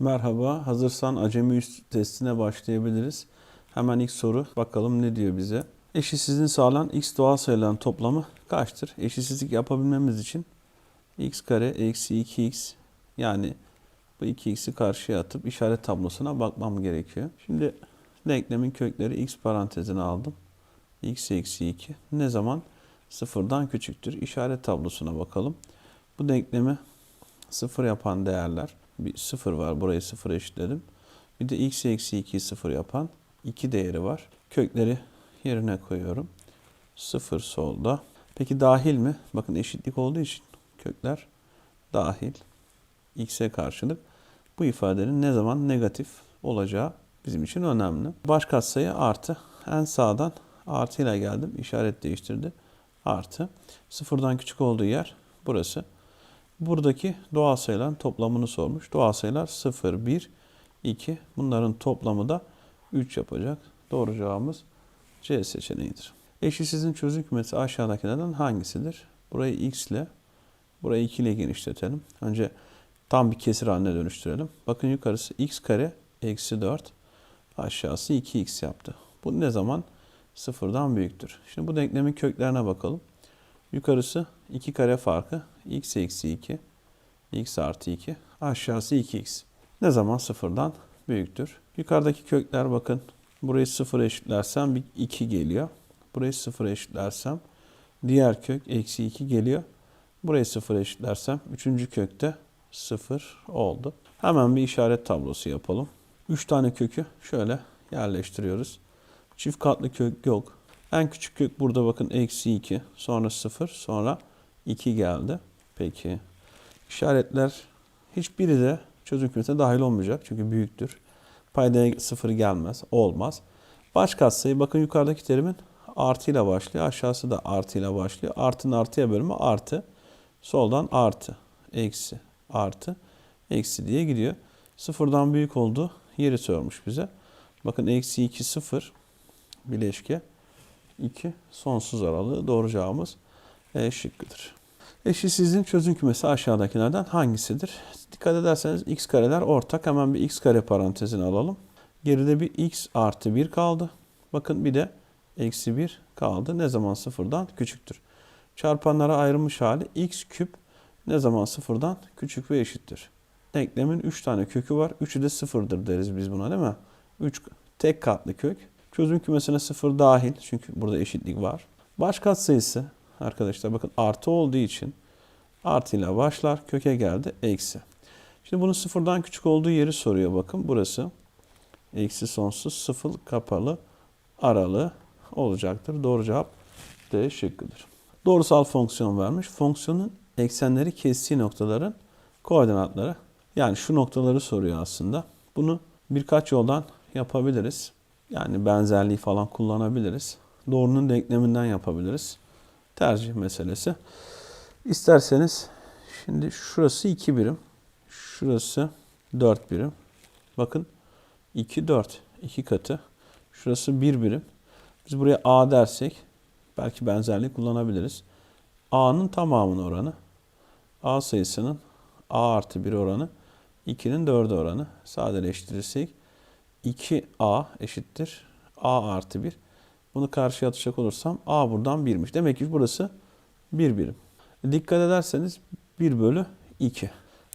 Merhaba, hazırsan acemi üst testine başlayabiliriz. Hemen ilk soru, bakalım ne diyor bize? Eşitsizliğini sağlayan x doğal sayıların toplamı kaçtır? Eşitsizlik yapabilmemiz için x kare eksi 2x yani bu 2x'i karşıya atıp işaret tablosuna bakmam gerekiyor. Şimdi denklemin kökleri x parantezine aldım. x eksi 2 ne zaman? Sıfırdan küçüktür. İşaret tablosuna bakalım. Bu denklemi sıfır yapan değerler bir sıfır var. Burayı sıfır eşitledim. Bir de x eksi 2'yi sıfır yapan iki değeri var. Kökleri yerine koyuyorum. Sıfır solda. Peki dahil mi? Bakın eşitlik olduğu için kökler dahil. x'e karşılık bu ifadenin ne zaman negatif olacağı bizim için önemli. Baş katsayı artı. En sağdan artı ile geldim. İşaret değiştirdi. Artı. Sıfırdan küçük olduğu yer burası. Buradaki doğal sayıların toplamını sormuş. Doğal sayılar 0, 1, 2. Bunların toplamı da 3 yapacak. Doğru cevabımız C seçeneğidir. Eşitsizliğin çözüm kümesi aşağıdakilerden hangisidir? Burayı x ile, burayı 2 ile genişletelim. Önce tam bir kesir haline dönüştürelim. Bakın yukarısı x kare eksi 4, aşağısı 2x yaptı. Bu ne zaman? Sıfırdan büyüktür. Şimdi bu denklemin köklerine bakalım. Yukarısı 2 kare farkı x eksi 2, x artı 2, aşağısı 2x. Ne zaman sıfırdan büyüktür? Yukarıdaki kökler bakın. Burayı sıfır eşitlersem bir 2 geliyor. Burayı sıfır eşitlersem diğer kök eksi 2 geliyor. Burayı sıfır eşitlersem üçüncü kökte sıfır oldu. Hemen bir işaret tablosu yapalım. 3 tane kökü şöyle yerleştiriyoruz. Çift katlı kök yok. En küçük kök burada bakın eksi 2. Sonra 0. Sonra 2 geldi. Peki. İşaretler hiçbiri de çözüm kümesine dahil olmayacak. Çünkü büyüktür. Paydaya 0 gelmez. Olmaz. Baş katsayı bakın yukarıdaki terimin artıyla başlıyor. Aşağısı da artıyla başlıyor. Artının artıya bölümü artı. Soldan artı. Eksi. Artı. Eksi diye gidiyor. Sıfırdan büyük oldu. Yeri sormuş bize. Bakın eksi 2 0 bileşke 2 sonsuz aralığı doğru cevabımız E şıkkıdır. Eşitsizliğin çözüm kümesi aşağıdakilerden hangisidir? Dikkat ederseniz x kareler ortak. Hemen bir x kare parantezini alalım. Geride bir x artı 1 kaldı. Bakın bir de eksi 1 kaldı. Ne zaman sıfırdan küçüktür. Çarpanlara ayrılmış hali x küp ne zaman sıfırdan küçük ve eşittir. Denklemin 3 tane kökü var. 3'ü de sıfırdır deriz biz buna değil mi? 3 tek katlı kök. Çözüm kümesine sıfır dahil. Çünkü burada eşitlik var. Baş katsayısı arkadaşlar bakın artı olduğu için artıyla başlar. Köke geldi eksi. Şimdi bunun sıfırdan küçük olduğu yeri soruyor bakın. Burası eksi sonsuz sıfır kapalı aralığı olacaktır. Doğru cevap D şıkkıdır. Doğrusal fonksiyon vermiş. Fonksiyonun eksenleri kestiği noktaların koordinatları. Yani şu noktaları soruyor aslında. Bunu birkaç yoldan yapabiliriz. Yani benzerliği falan kullanabiliriz. Doğrunun denkleminden yapabiliriz. Tercih meselesi. İsterseniz şimdi şurası 2 birim. Şurası 4 birim. Bakın 2 4 2 katı. Şurası 1 birim. Biz buraya A dersek belki benzerlik kullanabiliriz. A'nın tamamının oranı A sayısının A artı 1 oranı 2'nin 4 oranı sadeleştirirsek 2A eşittir A artı 1. Bunu karşıya atacak olursam A buradan 1'miş. Demek ki burası 1 birim. Dikkat ederseniz 1 bölü 2.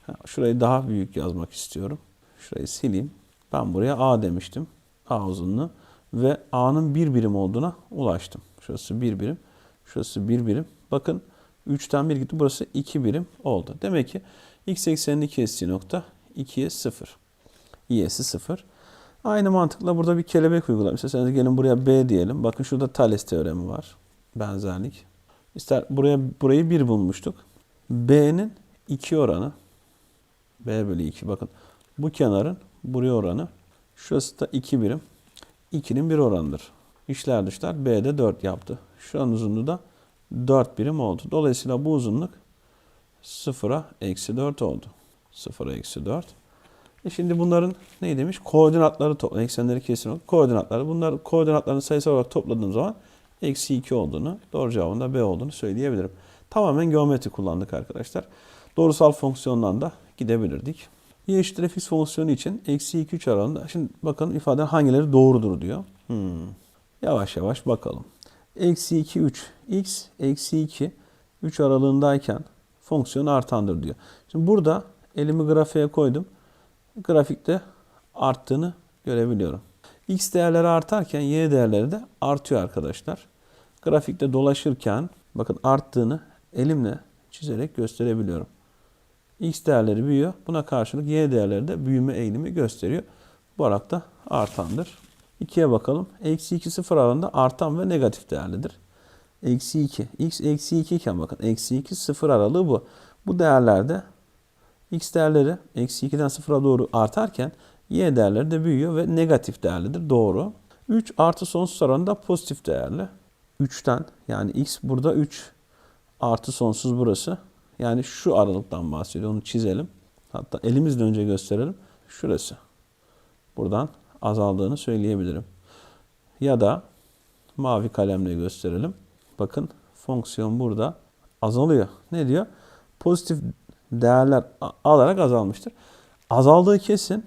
Ha, Şurayı daha büyük yazmak istiyorum. Şurayı sileyim. Ben buraya A demiştim. A uzunluğu. Ve A'nın 1 birim olduğuna ulaştım. Şurası 1 birim. Şurası 1 birim. Bakın 3'ten 1 gitti. Burası 2 birim oldu. Demek ki x eksenini kestiği nokta 2'ye 0. y'si 0. Aynı mantıkla burada bir kelebek uygulayalım. İsterseniz gelin buraya B diyelim. Bakın şurada Thales teoremi var. Benzerlik. İster buraya burayı 1 bulmuştuk. B'nin 2 oranı B bölü 2 bakın. Bu kenarın buraya oranı. Şurası da 2 birim. 2'nin 1 oranıdır. İşler dışlar B'de 4 yaptı. Şuranın uzunluğu da 4 birim oldu. Dolayısıyla bu uzunluk 0'a eksi 4 oldu. 0'a eksi 4. E şimdi bunların ne demiş? Koordinatları topla. Eksenleri kesin olarak koordinatları. Bunlar koordinatlarını sayısal olarak topladığım zaman eksi 2 olduğunu, doğru cevabın da B olduğunu söyleyebilirim. Tamamen geometri kullandık arkadaşlar. Doğrusal fonksiyondan da gidebilirdik. y eşittir fx fonksiyonu için eksi 2 3 aralığında. Şimdi bakın ifade hangileri doğrudur diyor. Hmm. Yavaş yavaş bakalım. Eksi 2 3 x eksi 2 3 aralığındayken fonksiyon artandır diyor. Şimdi burada elimi grafiğe koydum. Grafikte arttığını görebiliyorum. X değerleri artarken Y değerleri de artıyor arkadaşlar. Grafikte dolaşırken bakın arttığını elimle çizerek gösterebiliyorum. X değerleri büyüyor. Buna karşılık Y değerleri de büyüme eğilimi gösteriyor. Bu olarak da artandır. 2'ye bakalım. Eksi 2 sıfır aralığında artan ve negatif değerlidir. Eksi 2. X eksi 2 iken bakın. Eksi 2 sıfır aralığı bu. Bu değerlerde X değerleri eksi 2'den sıfıra doğru artarken Y değerleri de büyüyor ve negatif değerlidir. Doğru. 3 artı sonsuz oranında pozitif değerli. 3'ten yani X burada 3 artı sonsuz burası. Yani şu aralıktan bahsediyor. Onu çizelim. Hatta elimizle önce gösterelim. Şurası. Buradan azaldığını söyleyebilirim. Ya da mavi kalemle gösterelim. Bakın fonksiyon burada azalıyor. Ne diyor? Pozitif değerler alarak azalmıştır. Azaldığı kesin.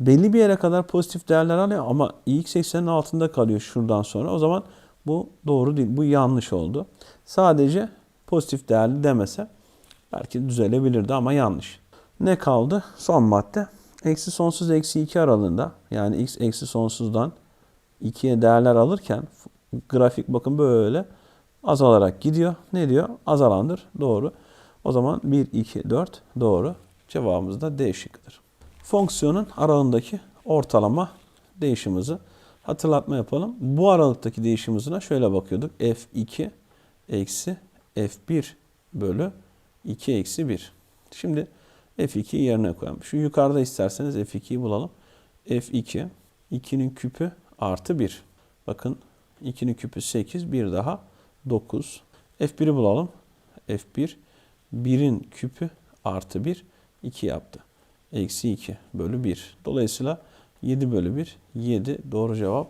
Belli bir yere kadar pozitif değerler alıyor ama x eksenin altında kalıyor şuradan sonra. O zaman bu doğru değil. Bu yanlış oldu. Sadece pozitif değerli demese belki düzelebilirdi ama yanlış. Ne kaldı? Son madde. Eksi sonsuz eksi 2 aralığında yani x eksi sonsuzdan 2'ye değerler alırken grafik bakın böyle azalarak gidiyor. Ne diyor? Azalandır. Doğru. O zaman 1, 2, 4 doğru. Cevabımız da D şıkkıdır. Fonksiyonun aralığındaki ortalama değişimimizi hatırlatma yapalım. Bu aralıktaki değişim hızına şöyle bakıyorduk. F2 eksi F1 bölü 2 eksi 1. Şimdi F2'yi yerine koyalım. Şu yukarıda isterseniz F2'yi bulalım. F2 2'nin küpü artı 1. Bakın 2'nin küpü 8. Bir daha 9. F1'i bulalım. F1 1'in küpü artı 1 2 yaptı. Eksi 2 bölü 1. Dolayısıyla 7 bölü 1 7 doğru cevap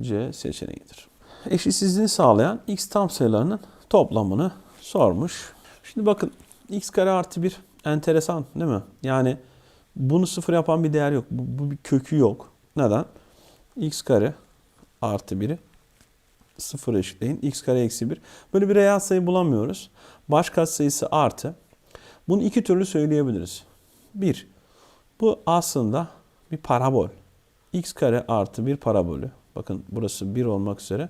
C seçeneğidir. Eşitsizliğini sağlayan x tam sayılarının toplamını sormuş. Şimdi bakın x kare artı 1 enteresan değil mi? Yani bunu sıfır yapan bir değer yok. Bu, bu bir kökü yok. Neden? x kare artı 1'i sıfır eşitleyin. x kare eksi 1. Böyle bir reel sayı bulamıyoruz. Baş katsayısı artı. Bunu iki türlü söyleyebiliriz. Bir, bu aslında bir parabol. x kare artı bir parabolü. Bakın burası 1 olmak üzere.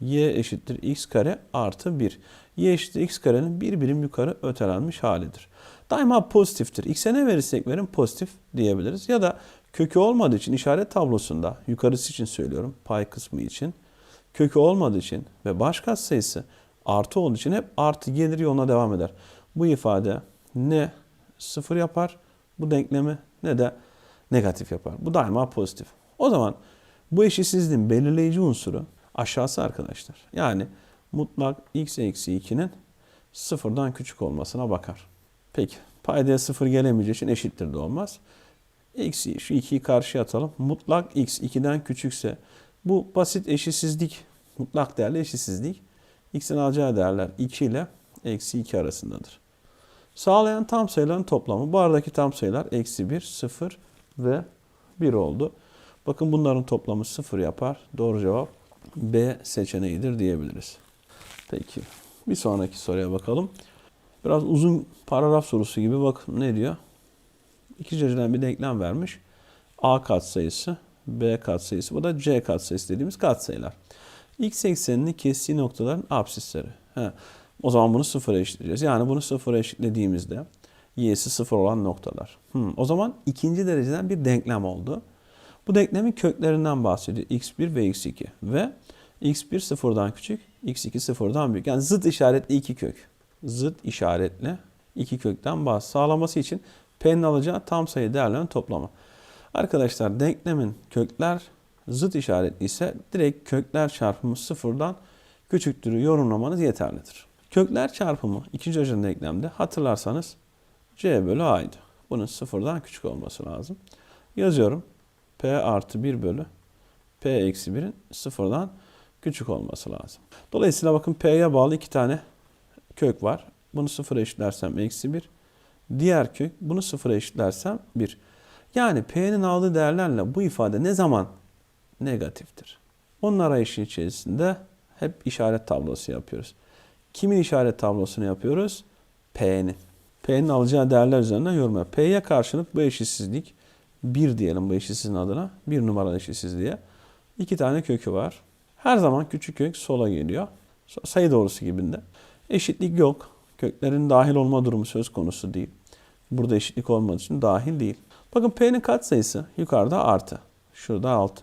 y eşittir x kare artı 1. y eşittir x karenin bir birim yukarı ötelenmiş halidir. Daima pozitiftir. x'e ne verirsek verin pozitif diyebiliriz. Ya da kökü olmadığı için işaret tablosunda yukarısı için söylüyorum pay kısmı için kökü olmadığı için ve baş katsayısı artı olduğu için hep artı gelir yoluna devam eder. Bu ifade ne sıfır yapar bu denklemi ne de negatif yapar. Bu daima pozitif. O zaman bu eşitsizliğin belirleyici unsuru aşağısı arkadaşlar. Yani mutlak x eksi 2'nin sıfırdan küçük olmasına bakar. Peki paydaya sıfır gelemeyeceği için eşittir de olmaz. Eksi şu 2'yi karşıya atalım. Mutlak x 2'den küçükse bu basit eşitsizlik, mutlak değerli eşitsizlik x'in alacağı değerler 2 ile eksi 2 arasındadır. Sağlayan tam sayıların toplamı. Bu aradaki tam sayılar eksi 1, 0 ve 1 oldu. Bakın bunların toplamı 0 yapar. Doğru cevap B seçeneğidir diyebiliriz. Peki bir sonraki soruya bakalım. Biraz uzun paragraf sorusu gibi bakın ne diyor? İki dereceden bir denklem vermiş. A katsayısı, B katsayısı. Bu da C katsayısı dediğimiz katsayılar. X eksenini kestiği noktaların absisleri. He. O zaman bunu sıfıra eşitleyeceğiz. Yani bunu sıfıra eşitlediğimizde y'si sıfır olan noktalar. Hmm. O zaman ikinci dereceden bir denklem oldu. Bu denklemin köklerinden bahsediyor. x1 ve x2 ve x1 sıfırdan küçük, x2 sıfırdan büyük. Yani zıt işaretli iki kök. Zıt işaretli iki kökten bahs sağlaması için p'nin alacağı tam sayı değerlerin toplamı. Arkadaşlar denklemin kökler zıt işaretli ise direkt kökler çarpımı sıfırdan küçüktürü yorumlamanız yeterlidir. Kökler çarpımı ikinci dereceden denklemde hatırlarsanız c bölü a'ydı. Bunun sıfırdan küçük olması lazım. Yazıyorum. p artı 1 bölü p eksi 1'in sıfırdan küçük olması lazım. Dolayısıyla bakın p'ye bağlı iki tane kök var. Bunu sıfır eşitlersem eksi 1, Diğer kök bunu sıfıra eşitlersem 1. Yani P'nin aldığı değerlerle bu ifade ne zaman negatiftir? Onun arayışı içerisinde hep işaret tablosu yapıyoruz. Kimin işaret tablosunu yapıyoruz? P'nin. P'nin alacağı değerler üzerinden yorum. P'ye karşılık bu eşitsizlik 1 diyelim bu eşitsizliğin adına. 1 numaralı eşitsizliğe. İki tane kökü var. Her zaman küçük kök sola geliyor. Sayı doğrusu gibinde. Eşitlik yok. Köklerin dahil olma durumu söz konusu değil. Burada eşitlik olmadığı için dahil değil. Bakın P'nin katsayısı yukarıda artı. Şurada alt.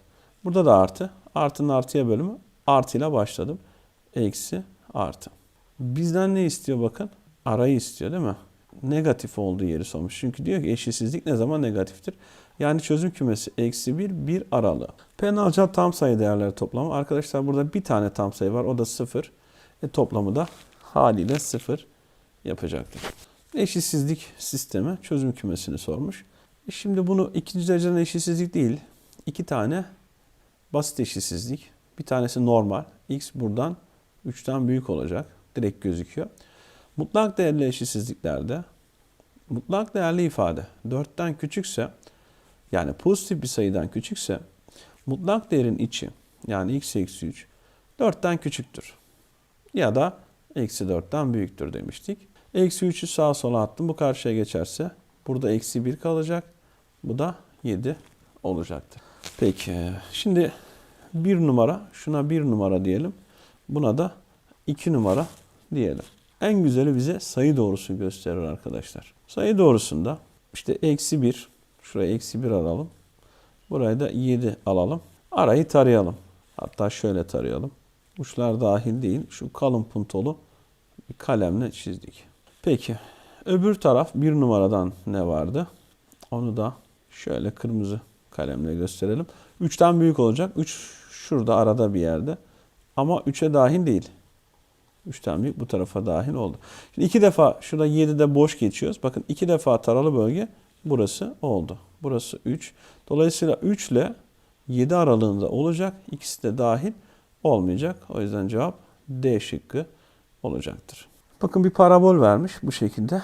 Burada da artı. Artının artıya bölümü artıyla başladım. Eksi artı. Bizden ne istiyor bakın? Arayı istiyor değil mi? Negatif olduğu yeri sormuş. Çünkü diyor ki eşitsizlik ne zaman negatiftir? Yani çözüm kümesi eksi 1, 1 aralığı. P'nin tam sayı değerleri toplamı. Arkadaşlar burada bir tane tam sayı var. O da 0. E, toplamı da haliyle 0 yapacaktır. Eşitsizlik sistemi çözüm kümesini sormuş. E şimdi bunu ikinci dereceden eşitsizlik değil. iki tane basit eşitsizlik. Bir tanesi normal. X buradan 3'ten büyük olacak. Direkt gözüküyor. Mutlak değerli eşitsizliklerde mutlak değerli ifade 4'ten küçükse yani pozitif bir sayıdan küçükse mutlak değerin içi yani x eksi 3 4'ten küçüktür. Ya da eksi 4'ten büyüktür demiştik. Eksi 3'ü sağa sola attım. Bu karşıya geçerse burada eksi 1 kalacak. Bu da 7 olacaktır. Peki şimdi bir numara şuna bir numara diyelim. Buna da 2 numara diyelim. En güzeli bize sayı doğrusu gösterir arkadaşlar. Sayı doğrusunda işte eksi 1 şuraya eksi 1 alalım. Burayı da 7 alalım. Arayı tarayalım. Hatta şöyle tarayalım. Uçlar dahil değil. Şu kalın puntolu bir kalemle çizdik. Peki. Öbür taraf bir numaradan ne vardı? Onu da şöyle kırmızı kalemle gösterelim. 3'ten büyük olacak. 3 şurada arada bir yerde. Ama 3'e dahil değil. 3'ten büyük bu tarafa dahil oldu. Şimdi iki defa şurada 7'de boş geçiyoruz. Bakın iki defa taralı bölge burası oldu. Burası 3. Dolayısıyla 3 ile 7 aralığında olacak. İkisi de dahil olmayacak. O yüzden cevap D şıkkı olacaktır. Bakın bir parabol vermiş bu şekilde.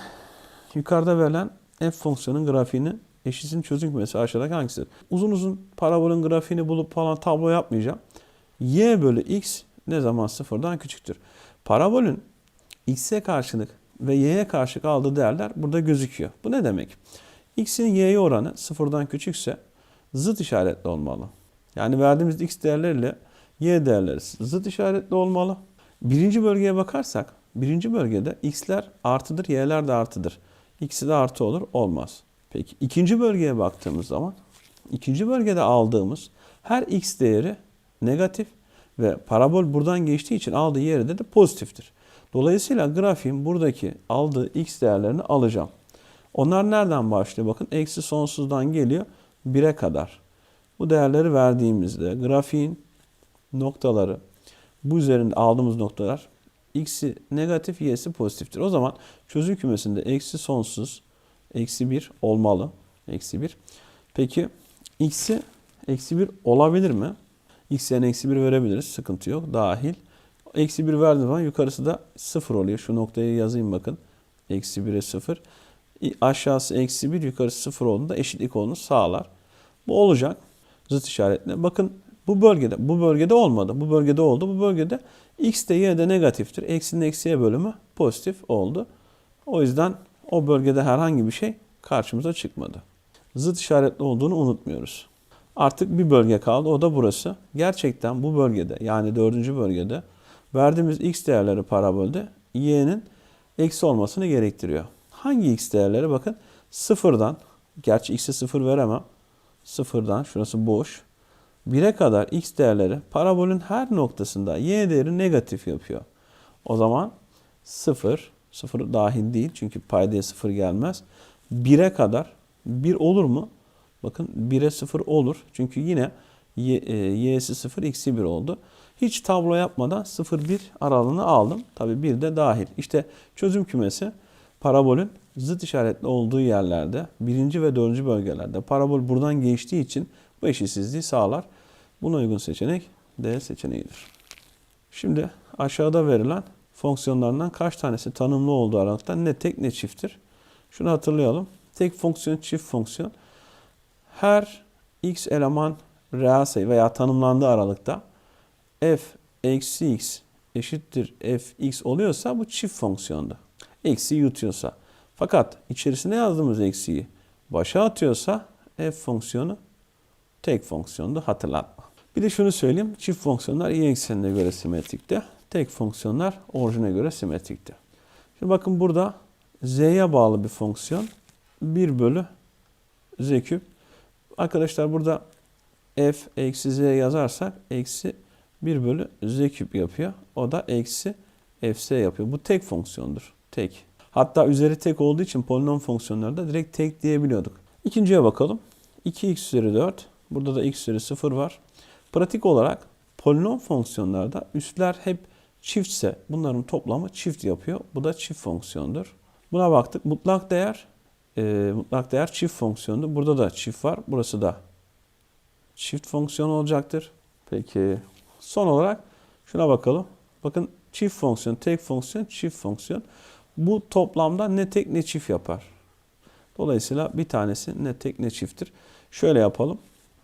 Yukarıda verilen f fonksiyonun grafiğini eşitsin çözüm kümesi aşağıdaki hangisidir? Uzun uzun parabolün grafiğini bulup falan tablo yapmayacağım. y bölü x ne zaman sıfırdan küçüktür? Parabolün x'e karşılık ve y'ye karşılık aldığı değerler burada gözüküyor. Bu ne demek? x'in y'ye oranı sıfırdan küçükse zıt işaretli olmalı. Yani verdiğimiz x değerleriyle y değerleri zıt işaretli olmalı. Birinci bölgeye bakarsak birinci bölgede x'ler artıdır, y'ler de artıdır. İkisi de artı olur, olmaz. Peki ikinci bölgeye baktığımız zaman ikinci bölgede aldığımız her x değeri negatif ve parabol buradan geçtiği için aldığı yerde de pozitiftir. Dolayısıyla grafiğin buradaki aldığı x değerlerini alacağım. Onlar nereden başlıyor? Bakın eksi sonsuzdan geliyor 1'e kadar. Bu değerleri verdiğimizde grafiğin noktaları bu üzerinde aldığımız noktalar x'i negatif y'si pozitiftir. O zaman çözüm kümesinde eksi sonsuz eksi 1 olmalı. Eksi 1. Peki x'i eksi 1 olabilir mi? x yerine eksi 1 verebiliriz. Sıkıntı yok. Dahil. Eksi 1 verdiğim zaman yukarısı da 0 oluyor. Şu noktayı yazayım bakın. Eksi 1'e 0. Aşağısı eksi 1 yukarısı 0 olduğunda eşitlik olduğunu sağlar. Bu olacak. Zıt işaretle. Bakın bu bölgede, bu bölgede olmadı. Bu bölgede oldu. Bu bölgede x de y de negatiftir. Eksinin eksiye bölümü pozitif oldu. O yüzden o bölgede herhangi bir şey karşımıza çıkmadı. Zıt işaretli olduğunu unutmuyoruz. Artık bir bölge kaldı. O da burası. Gerçekten bu bölgede yani dördüncü bölgede verdiğimiz x değerleri parabolde y'nin eksi olmasını gerektiriyor. Hangi x değerleri? Bakın sıfırdan, gerçi x'e sıfır veremem. Sıfırdan, şurası boş. 1'e kadar x değerleri parabolün her noktasında y değeri negatif yapıyor. O zaman 0, 0 dahil değil çünkü paydaya 0 gelmez. 1'e kadar 1 olur mu? Bakın 1'e 0 olur. Çünkü yine e, y'si 0, x'i 1 oldu. Hiç tablo yapmadan 0-1 aralığını aldım. Tabi 1 de dahil. İşte çözüm kümesi parabolün zıt işaretli olduğu yerlerde, birinci ve dördüncü bölgelerde parabol buradan geçtiği için bu eşitsizliği sağlar. Buna uygun seçenek D seçeneğidir. Şimdi aşağıda verilen fonksiyonlarından kaç tanesi tanımlı olduğu aralıkta ne tek ne çifttir? Şunu hatırlayalım. Tek fonksiyon, çift fonksiyon. Her x eleman reel sayı veya tanımlandığı aralıkta f eksi x eşittir fx oluyorsa bu çift fonksiyonda. Eksi yutuyorsa. Fakat içerisine yazdığımız eksiği başa atıyorsa f fonksiyonu tek fonksiyonda hatırlatma. Bir de şunu söyleyeyim. Çift fonksiyonlar y eksenine göre simetrikte. Tek fonksiyonlar orijine göre simetrikte. Şimdi bakın burada z'ye bağlı bir fonksiyon. 1 bölü z küp. Arkadaşlar burada f eksi z yazarsak eksi 1 bölü z küp yapıyor. O da eksi fs yapıyor. Bu tek fonksiyondur. Tek. Hatta üzeri tek olduğu için polinom fonksiyonlarda direkt tek diyebiliyorduk. İkinciye bakalım. 2x üzeri 4. Burada da x üzeri 0 var. Pratik olarak polinom fonksiyonlarda üstler hep çiftse bunların toplamı çift yapıyor. Bu da çift fonksiyondur. Buna baktık. Mutlak değer e, mutlak değer çift fonksiyondu. Burada da çift var. Burası da çift fonksiyon olacaktır. Peki son olarak şuna bakalım. Bakın çift fonksiyon, tek fonksiyon, çift fonksiyon. Bu toplamda ne tek ne çift yapar. Dolayısıyla bir tanesi ne tek ne çifttir. Şöyle yapalım.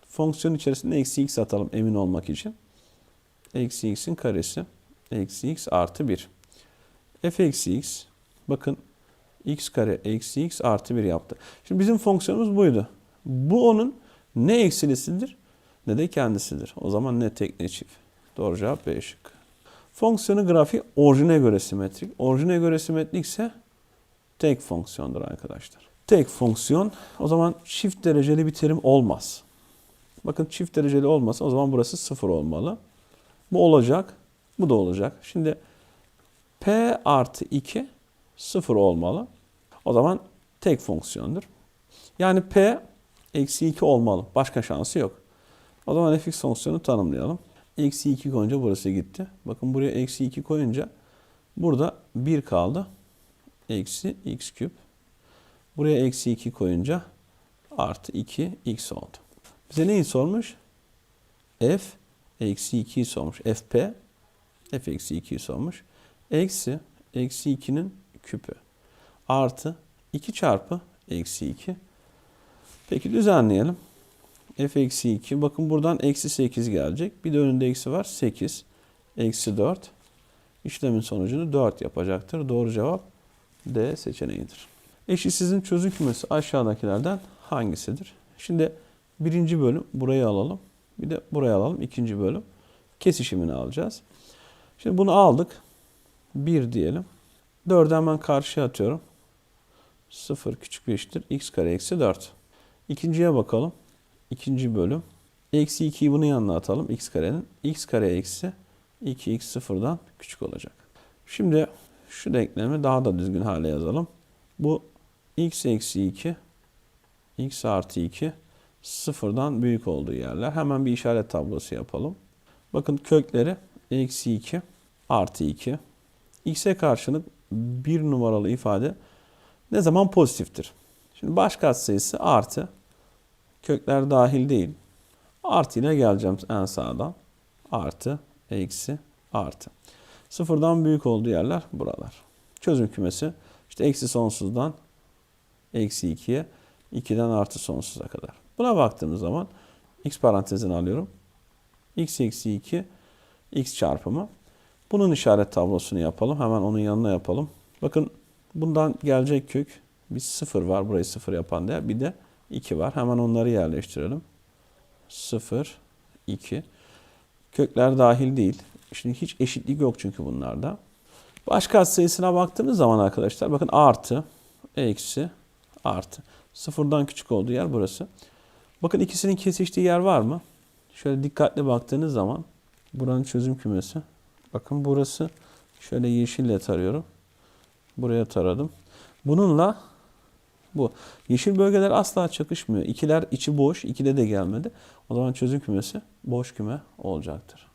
Fonksiyon içerisinde eksi x atalım emin olmak için. Eksi x'in karesi. Eksi x artı 1. f eksi x. Bakın x kare eksi x artı 1 yaptı. Şimdi bizim fonksiyonumuz buydu. Bu onun ne eksilisidir ne de kendisidir. O zaman ne tek ne çift. Doğru cevap B şıkkı. Fonksiyonun grafiği orijine göre simetrik. Orijine göre simetrik ise tek fonksiyondur arkadaşlar. Tek fonksiyon o zaman çift dereceli bir terim olmaz. Bakın çift dereceli olmasa o zaman burası sıfır olmalı. Bu olacak. Bu da olacak. Şimdi P artı 2 sıfır olmalı. O zaman tek fonksiyondur. Yani P eksi 2 olmalı. Başka şansı yok. O zaman fx fonksiyonu tanımlayalım. Eksi 2 koyunca burası gitti. Bakın buraya eksi 2 koyunca burada 1 kaldı. Eksi x küp. Buraya eksi 2 koyunca artı 2 x oldu. Bize neyi sormuş? f eksi 2'yi sormuş. fp f eksi 2'yi sormuş. Eksi eksi 2'nin küpü. Artı 2 çarpı eksi 2. Peki düzenleyelim. f eksi 2. Bakın buradan eksi 8 gelecek. Bir de önünde eksi var. 8. Eksi 4. İşlemin sonucunu 4 yapacaktır. Doğru cevap D seçeneğidir. Eşitsizin çözüm kümesi aşağıdakilerden hangisidir? Şimdi birinci bölüm burayı alalım. Bir de buraya alalım ikinci bölüm. Kesişimini alacağız. Şimdi bunu aldık. 1 diyelim. 4'ü hemen karşıya atıyorum. 0 küçük bir eşittir. x kare eksi 4. İkinciye bakalım. İkinci bölüm. Eksi 2'yi bunun yanına atalım. x karenin. x kare eksi 2x sıfırdan küçük olacak. Şimdi şu denklemi daha da düzgün hale yazalım. Bu x eksi 2 x artı 2 sıfırdan büyük olduğu yerler. Hemen bir işaret tablosu yapalım. Bakın kökleri eksi 2 artı 2. x'e karşılık bir numaralı ifade ne zaman pozitiftir? Şimdi baş katsayısı artı. Kökler dahil değil. Artı ile geleceğim en sağdan. Artı, eksi, artı. Sıfırdan büyük olduğu yerler buralar. Çözüm kümesi işte eksi sonsuzdan eksi 2'ye 2'den artı sonsuza kadar. Buna baktığımız zaman x parantezini alıyorum. x eksi 2 x çarpımı. Bunun işaret tablosunu yapalım. Hemen onun yanına yapalım. Bakın bundan gelecek kök bir sıfır var. Burayı sıfır yapan değer. Bir de 2 var. Hemen onları yerleştirelim. 0, 2. Kökler dahil değil. Şimdi hiç eşitlik yok çünkü bunlarda. Baş katsayısına baktığımız zaman arkadaşlar bakın artı, eksi, artı. Sıfırdan küçük olduğu yer burası. Bakın ikisinin kesiştiği yer var mı? Şöyle dikkatli baktığınız zaman buranın çözüm kümesi. Bakın burası şöyle yeşille tarıyorum. Buraya taradım. Bununla bu. Yeşil bölgeler asla çakışmıyor. İkiler içi boş, ikide de gelmedi. O zaman çözüm kümesi boş küme olacaktır.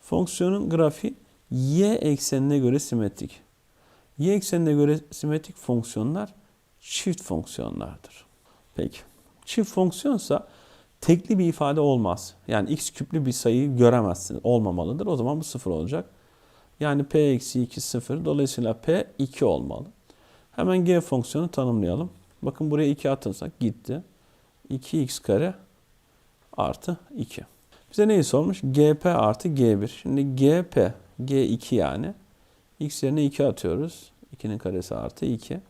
Fonksiyonun grafiği y eksenine göre simetrik. Y eksenine göre simetrik fonksiyonlar çift fonksiyonlardır. Peki. Çift fonksiyonsa tekli bir ifade olmaz. Yani x küplü bir sayıyı göremezsiniz. Olmamalıdır. O zaman bu sıfır olacak. Yani p eksi 2 sıfır. Dolayısıyla p 2 olmalı. Hemen g fonksiyonu tanımlayalım. Bakın buraya 2 atırsak gitti. 2x kare artı 2. Bize neyi sormuş? GP artı G1. Şimdi GP, G2 yani. X yerine 2 atıyoruz. 2'nin karesi artı 2.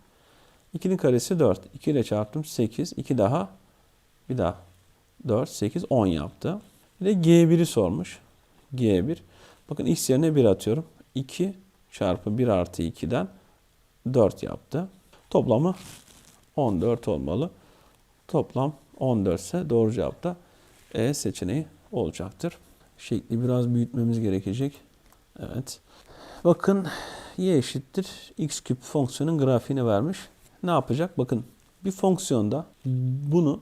2'nin karesi 4. 2 ile çarptım 8. 2 daha bir daha 4, 8, 10 yaptı. Bir de G1'i sormuş. G1. Bakın x yerine 1 atıyorum. 2 çarpı 1 artı 2'den 4 yaptı. Toplamı 14 olmalı. Toplam 14 ise doğru cevap da E seçeneği olacaktır. Şekli biraz büyütmemiz gerekecek. Evet. Bakın y eşittir x küp fonksiyonun grafiğini vermiş. Ne yapacak? Bakın bir fonksiyonda bunu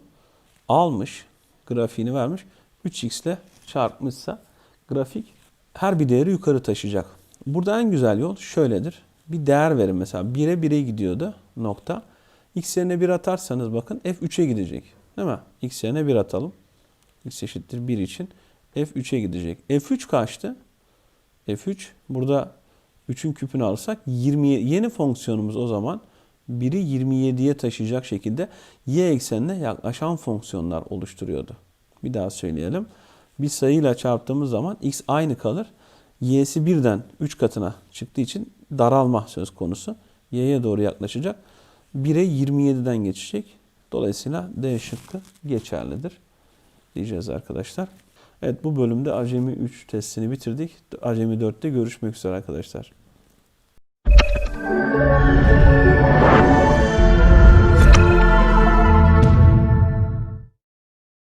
almış, grafiğini vermiş. 3x ile çarpmışsa grafik her bir değeri yukarı taşıyacak. Burada en güzel yol şöyledir. Bir değer verin mesela 1'e 1'e gidiyordu nokta. X yerine 1 atarsanız bakın f 3'e gidecek. Değil mi? X yerine 1 atalım. X eşittir 1 için f 3'e gidecek. f3 kaçtı? f3 burada 3'ün küpünü alırsak 20 yeni fonksiyonumuz o zaman 1'i 27'ye taşıyacak şekilde y eksenine yaklaşan fonksiyonlar oluşturuyordu. Bir daha söyleyelim. Bir sayıyla çarptığımız zaman x aynı kalır. y'si birden 3 katına çıktığı için daralma söz konusu. y'ye doğru yaklaşacak. 1'e 27'den geçecek. Dolayısıyla D şıkkı geçerlidir diyeceğiz arkadaşlar. Evet bu bölümde Acemi 3 testini bitirdik. Acemi 4'te görüşmek üzere arkadaşlar.